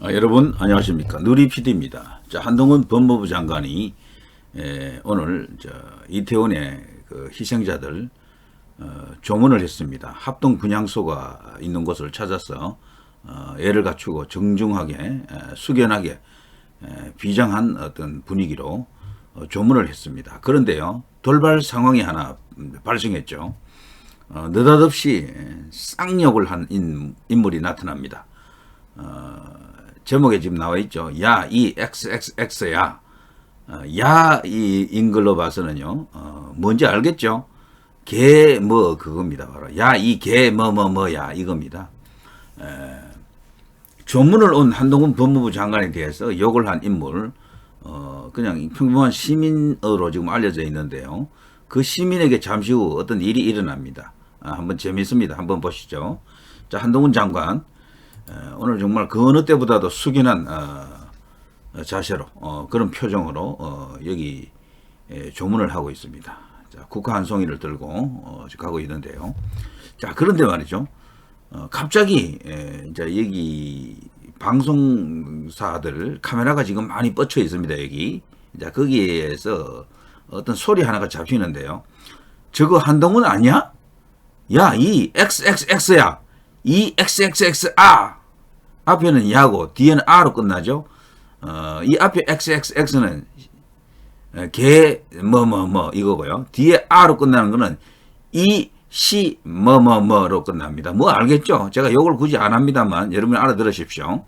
아, 여러분 안녕하십니까 누리 PD입니다. 자 한동훈 법무부 장관이 에, 오늘 저 이태원의 그 희생자들 어, 조문을 했습니다. 합동 분향소가 있는 곳을 찾아서 어, 애를 갖추고 정중하게 에, 숙연하게 에, 비장한 어떤 분위기로 어, 조문을 했습니다. 그런데요 돌발 상황이 하나 발생했죠. 어, 느닷없이 쌍욕을 한 인, 인물이 나타납니다. 제목에 지금 나와 있죠. 야, 이 XXX야. 어, 야, 이 인글로 봐서는요, 어, 뭔지 알겠죠? 개, 뭐, 그겁니다. 바로. 야, 이 개, 뭐, 뭐, 뭐야. 이겁니다. 에, 조문을 온 한동훈 법무부 장관에 대해서 욕을 한 인물, 어, 그냥 평범한 시민으로 지금 알려져 있는데요. 그 시민에게 잠시 후 어떤 일이 일어납니다. 아, 한번 재밌습니다. 한번 보시죠. 자, 한동훈 장관. 에, 오늘 정말 그 어느 때보다도 숙연한 어, 자세로 어, 그런 표정으로 어, 여기 에, 조문을 하고 있습니다. 자, 국화 한 송이를 들고 가고 있는데요. 자 그런데 말이죠. 어, 갑자기 에, 이제 여기 방송사들 카메라가 지금 많이 뻗쳐 있습니다. 여기 자 거기에서 어떤 소리 하나가 잡히는데요. 저거 한동훈 아니야? 야, 이 XXX야. 이 XXXR. 앞에는 야고 뒤에는 R로 끝나죠. 어, 이 앞에 XXX는 개, 뭐, 뭐, 뭐, 이거고요. 뒤에 R로 끝나는 거는 이, 시, 뭐, 뭐, 뭐로 끝납니다. 뭐 알겠죠? 제가 욕을 굳이 안 합니다만 여러분 알아들으십시오.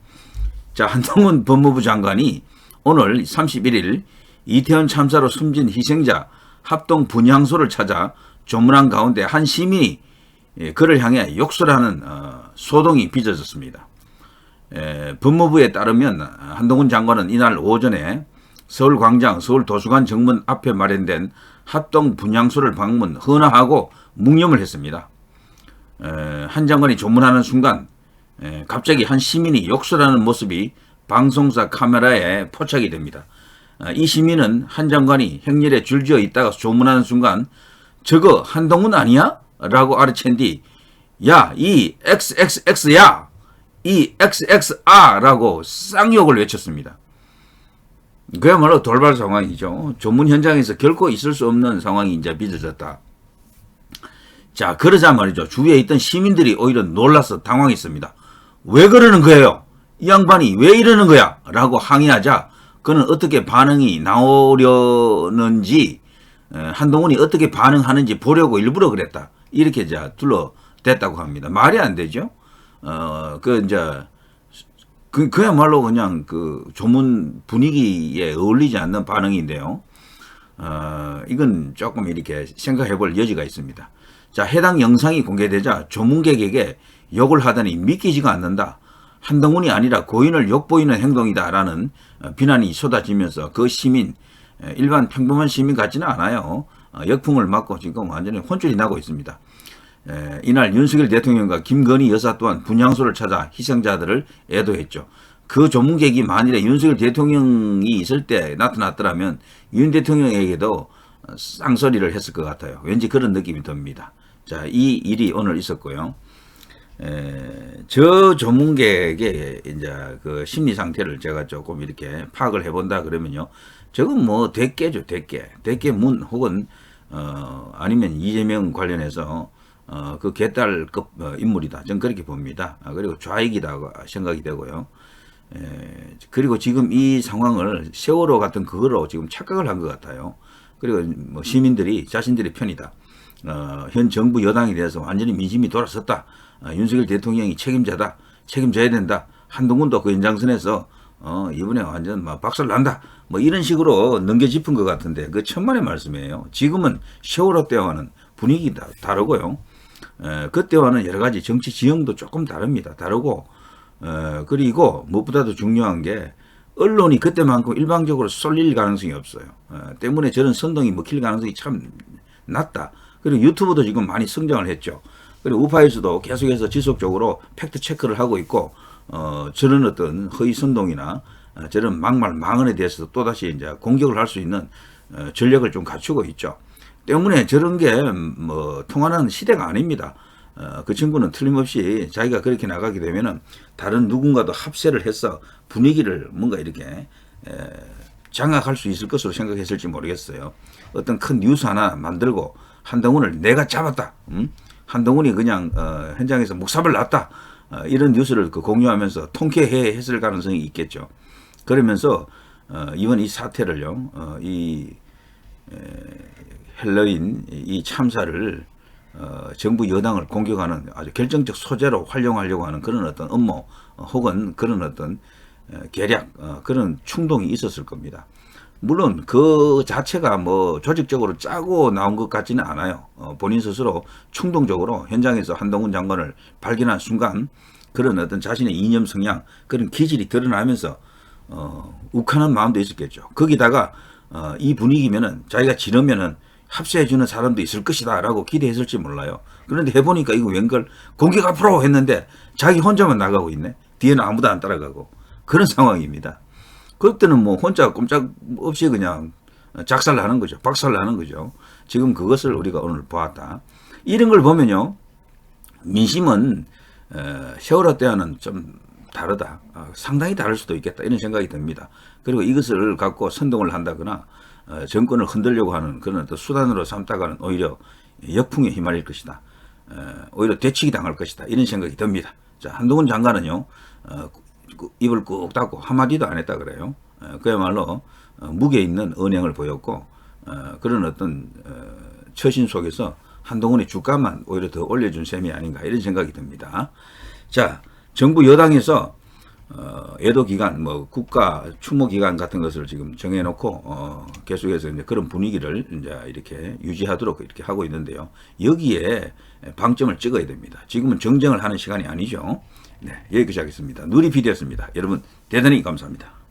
자, 한동훈 법무부 장관이 오늘 31일 이태원 참사로 숨진 희생자 합동 분향소를 찾아 조문한 가운데 한 시민이 예, 그를 향해 욕설하는 어, 소동이 빚어졌습니다. 에, 법무부에 따르면 한동훈 장관은 이날 오전에 서울광장 서울도서관 정문 앞에 마련된 합동 분향소를 방문 헌화하고 묵념을 했습니다. 에, 한 장관이 조문하는 순간 에, 갑자기 한 시민이 욕설하는 모습이 방송사 카메라에 포착이 됩니다. 아, 이 시민은 한 장관이 행렬에 줄지어 있다가 조문하는 순간 저거 한동훈 아니야? 라고 알아챈 뒤, 야, 이 XXX야! 이 XXR라고 쌍욕을 외쳤습니다. 그야말로 돌발 상황이죠. 조문 현장에서 결코 있을 수 없는 상황이 이제 빚어졌다. 자, 그러자 말이죠. 주위에 있던 시민들이 오히려 놀라서 당황했습니다. 왜 그러는 거예요? 이 양반이 왜 이러는 거야? 라고 항의하자 그는 어떻게 반응이 나오려는지 한동훈이 어떻게 반응하는지 보려고 일부러 그랬다. 이렇게 이제 둘러댔다고 합니다. 말이 안 되죠. 어, 그, 이제, 그, 그야말로 그냥 그 조문 분위기에 어울리지 않는 반응인데요. 어, 이건 조금 이렇게 생각해 볼 여지가 있습니다. 자, 해당 영상이 공개되자 조문객에게 욕을 하더니 믿기지가 않는다. 한동훈이 아니라 고인을 욕보이는 행동이다라는 어, 비난이 쏟아지면서 그 시민, 일반 평범한 시민 같지는 않아요. 어, 역풍을 맞고 지금 완전히 혼쭐이 나고 있습니다. 에, 이날 윤석열 대통령과 김건희 여사 또한 분향소를 찾아 희생자들을 애도했죠. 그 조문객이 만일에 윤석열 대통령이 있을 때 나타났더라면 윤 대통령에게도 쌍소리를 했을 것 같아요. 왠지 그런 느낌이 듭니다. 자, 이 일이 오늘 있었고요. 에, 저 조문객의 이제 그 심리 상태를 제가 조금 이렇게 파악을 해본다 그러면요. 저건 뭐 대깨죠, 대깨. 대깨 문 혹은 어, 아니면 이재명 관련해서 어, 그 개딸급 어, 인물이다. 저는 그렇게 봅니다. 아, 그리고 좌익이다 생각이 되고요. 에, 그리고 지금 이 상황을 세월호 같은 그거로 지금 착각을 한 것 같아요. 그리고 뭐 시민들이 자신들의 편이다. 어, 현 정부 여당에 대해서 완전히 민심이 돌아섰다. 어, 윤석열 대통령이 책임자다. 책임져야 된다. 한동훈도 그 연장선에서 어, 이번에 완전 막 박살 난다. 뭐 이런 식으로 넘겨 짚은 것 같은데 그 천만의 말씀이에요. 지금은 세월호 때와는 분위기가 다르고요. 에, 그때와는 여러 가지 정치 지형도 조금 다릅니다. 다르고 에, 그리고 무엇보다도 중요한 게 언론이 그때만큼 일방적으로 쏠릴 가능성이 없어요. 에, 때문에 저런 선동이 먹힐 가능성이 참 낮다. 그리고 유튜브도 지금 많이 성장을 했죠. 그리고 우파에서도 계속해서 지속적으로 팩트 체크를 하고 있고 어, 저런 어떤 허위 선동이나 어, 저런 막말 망언에 대해서 또다시 이제 공격을 할 수 있는 어, 전력을 좀 갖추고 있죠. 때문에 저런 게 뭐 통하는 시대가 아닙니다. 어, 그 친구는 틀림없이 자기가 그렇게 나가게 되면은 다른 누군가도 합세를 해서 분위기를 뭔가 이렇게 에, 장악할 수 있을 것으로 생각했을지 모르겠어요. 어떤 큰 뉴스 하나 만들고 한동훈을 내가 잡았다. 음? 한동훈이 그냥 어, 현장에서 목삽을 놨다. 어, 이런 뉴스를 그 공유하면서 통쾌해 했을 가능성이 있겠죠. 그러면서 어, 이번 이 사태를요, 어, 이 에, 헬로윈 이 참사를 어, 정부 여당을 공격하는 아주 결정적 소재로 활용하려고 하는 그런 어떤 음모 어, 혹은 그런 어떤 어, 계략 어, 그런 충동이 있었을 겁니다. 물론 그 자체가 뭐 조직적으로 짜고 나온 것 같지는 않아요. 어, 본인 스스로 충동적으로 현장에서 한동훈 장관을 발견한 순간 그런 어떤 자신의 이념 성향 그런 기질이 드러나면서 어, 욱하는 마음도 있었겠죠. 거기다가 어, 이 분위기면은 자기가 지르면은 합세해주는 사람도 있을 것이다 라고 기대했을지 몰라요. 그런데 해보니까 이거 웬걸 공격 앞으로 했는데 자기 혼자만 나가고 있네. 뒤에는 아무도 안 따라가고 그런 상황입니다. 그때는 뭐 혼자 꼼짝 없이 그냥 작살나는 거죠. 박살나는 거죠. 지금 그것을 우리가 오늘 보았다. 이런 걸 보면요. 민심은 어, 세월호 때와는 좀 다르다. 아, 상당히 다를 수도 있겠다. 이런 생각이 듭니다. 그리고 이것을 갖고 선동을 한다거나 어, 정권을 흔들려고 하는 그런 어떤 수단으로 삼다가는 오히려 역풍에 휘말릴 것이다. 어, 오히려 되치기 당할 것이다. 이런 생각이 듭니다. 자, 한동훈 장관은요, 어, 그 입을 꾹 닫고 한마디도 안 했다 그래요. 어, 그야말로 어, 무게 있는 언행을 보였고, 어, 그런 어떤 어, 처신 속에서 한동훈의 주가만 오히려 더 올려준 셈이 아닌가 이런 생각이 듭니다. 자, 정부 여당에서 어, 애도 기간, 뭐 국가 추모 기간 같은 것을 지금 정해놓고 어, 계속해서 이제 그런 분위기를 이제 이렇게 유지하도록 이렇게 하고 있는데요. 여기에 방점을 찍어야 됩니다. 지금은 정쟁을 하는 시간이 아니죠. 네, 여기까지 하겠습니다. 누리 PD였습니다. 여러분 대단히 감사합니다.